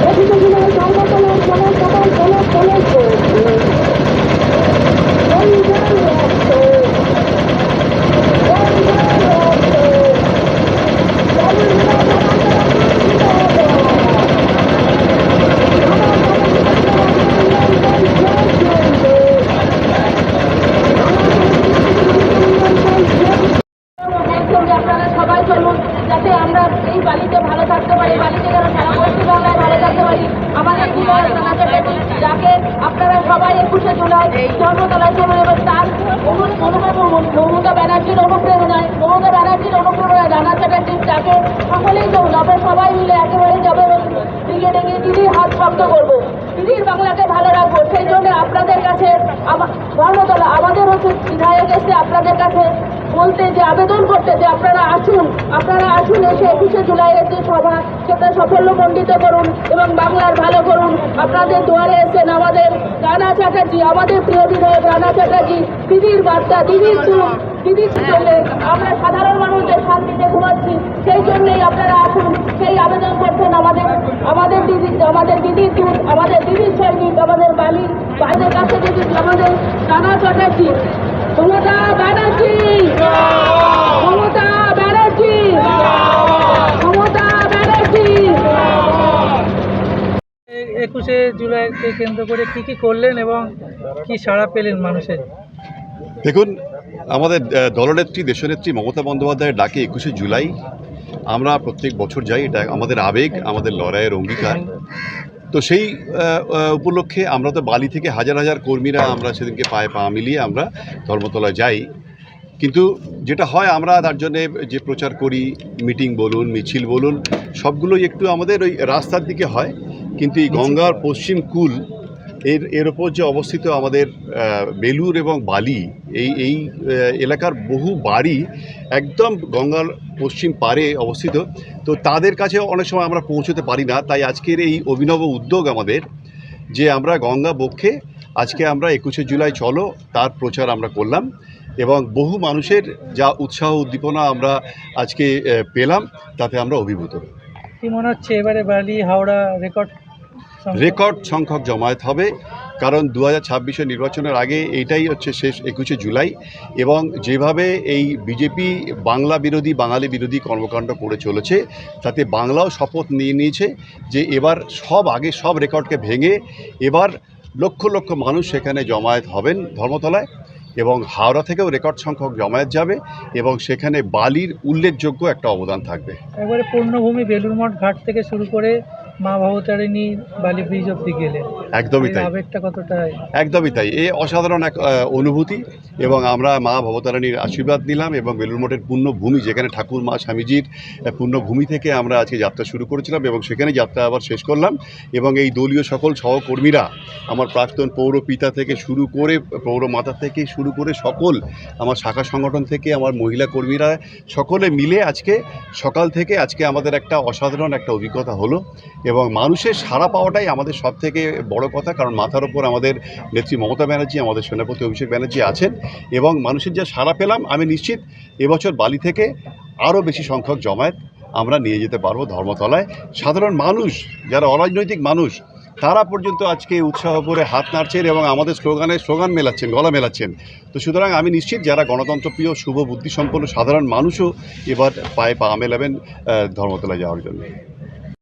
Bakit ang ginagawa ধর্মতলায় চলুন এবং তার মমতা ব্যানার্জির অনুপ্রেরণায়। মমতা ব্যানার্জির অনুপ্রেরণায় রানা চ্যাটার্জির যাকে সকলেই চলুন আমরা সবাই মিলে একেবারে যাবে এবং ডেকে দিদির হাত শব্দ করব। দিদির বাংলাকে ভালো রাখব, সেই জন্য আপনাদের কাছে আমা- ধর্মতলা আমাদের হচ্ছে বিধায়ক এসে আপনাদের কাছে বলতে যে আবেদন করতে যে আপনারা আসুন আপনারা আসুন এসে একুশে জুলাইয়ের যে সভা, সেটা সাফল্য সাফল্যমণ্ডিত করুন এবং বাংলার ভালো করুন। আপনাদের দুয়ারে এসেছেন আমাদের রানা চ্যাটার্জি, আমাদের প্রিয় বিধায়ক রানা চ্যাটার্জি, দিদির বার্তা দিদির চুল, দিদির চলে আমরা সাধারণ মানুষদের শান্তিতে ঘুমাচ্ছি, সেই জন্যই আপনারা আসুন, সেই আবেদন করছেন আমাদের আমাদের দিদি, আমাদের দিদির দূত আমাদের দিদির বালি বাইরের কাছে দিদি আমাদের মমতা ব্যানার্জি। মমতা ব্যানার্জি। মমতা ব্যানার্জি। একুশে জুলাইকে কেন্দ্র করে কি কি করলেন এবং কি সাড়া পেলেন মানুষের? দেখুন আমাদের দলনেত্রী দেশনেত্রী মমতা বন্দ্যোপাধ্যায়ের ডাকে একুশে জুলাই আমরা প্রত্যেক বছর যাই এটা আমাদের আবেগ আমাদের লড়াইয়ের অঙ্গীকার। তো সেই উপলক্ষে আমরা তো বালি থেকে হাজার হাজার কর্মীরা আমরা সেদিনকে পায়ে পা মিলিয়ে আমরা ধর্মতলায় যাই। কিন্তু যেটা হয় আমরা তার জন্যে যে প্রচার করি মিটিং বলুন মিছিল বলুন সবগুলোই একটু আমাদের ওই রাস্তার দিকে হয়। কিন্তু এই গঙ্গার পশ্চিম কূল এর এর ওপর যে অবস্থিত আমাদের বেলুর এবং বালি, এই এই এলাকার বহু বাড়ি একদম গঙ্গার পশ্চিম পারে অবস্থিত তো তাদের কাছে অনেক সময় আমরা পৌঁছতে পারি না তাই আজকের এই অভিনব উদ্যোগ আমাদের যে আমরা গঙ্গা বক্ষে আজকে আমরা একুশে জুলাই চলো, তার প্রচার আমরা করলাম এবং বহু মানুষের যা উৎসাহ উদ্দীপনা আমরা আজকে পেলাম, তাতে আমরা অভিভূত কি মনে হচ্ছে এবারে বালি, হাওড়া রেকর্ড? রেকর্ড সংখ্যক জমায়েত হবে কারণ দু হাজার ছাব্বিশের নির্বাচনের আগে এইটাই হচ্ছে শেষ একুশে জুলাই এবং যেভাবে এই বিজেপি বাংলা বিরোধী বাঙালি বিরোধী কর্মকাণ্ড করে চলেছে তাতে বাংলাও শপথ নিয়ে নিয়েছে যে এবার সব আগে সব রেকর্ডকে ভেঙে এবার লক্ষ লক্ষ মানুষ সেখানে জমায়েত হবেন ধর্মতলায় এবং হাওড়া থেকেও রেকর্ড সংখ্যক জমায়েত যাবে এবং সেখানে বালির উল্লেখযোগ্য একটা অবদান থাকবে। একবারে পূর্ণভূমি বেলুরমঠ ঘাট থেকে শুরু করে মা ভবতারিণী বালি ব্রিজ অব্দি গেলে একদমই তাই। আবেগটা কতটা একদমই তাই। এ অসাধারণ এক অনুভূতি এবং আমরা মা ভবতারিণীর আশীর্বাদ নিলাম এবং বেলুর মঠের পুণ্যভূমি যেখানে ঠাকুর মা স্বামীজির পুণ্যভূমি থেকে আমরা আজকে যাত্রা শুরু করেছিলাম এবং সেখানে যাত্রা আবার শেষ করলাম এবং এই দলীয় সকল সহকর্মীরা আমার প্রাক্তন পৌর পিতা থেকে শুরু করে পৌর মাতা থেকে শুরু করে সকল আমার শাখা সংগঠন থেকে আমার মহিলা কর্মীরা সকলে মিলে আজকে সকাল থেকে আজকে আমাদের একটা অসাধারণ একটা অভিজ্ঞতা হলো এবং মানুষের সাড়া পাওয়াটাই আমাদের সব থেকে বড় কথা, কারণ মাথার ওপর আমাদের নেত্রী মমতা ব্যানার্জি, আমাদের সেনাপতি অভিষেক ব্যানার্জি আছেন এবং মানুষের যা সাড়া পেলাম, আমি নিশ্চিত এবছর বালি থেকে আরও বেশি সংখ্যক জমায়েত আমরা নিয়ে যেতে পারব ধর্মতলায়। সাধারণ মানুষ, যারা অরাজনৈতিক মানুষ, তারা পর্যন্ত আজকে উৎসাহ করে হাত নাড়ছেন এবং আমাদের স্লোগানে স্লোগান মেলাচ্ছেন, গলা মেলাচ্ছেন। তো সুতরাং আমি নিশ্চিত যারা গণতন্ত্রপ্রিয় শুভ, বুদ্ধিসম্পন্ন, সাধারণ মানুষও এবার পায়ে পা মেলাবেন ধর্মতলায় যাওয়ার জন্য।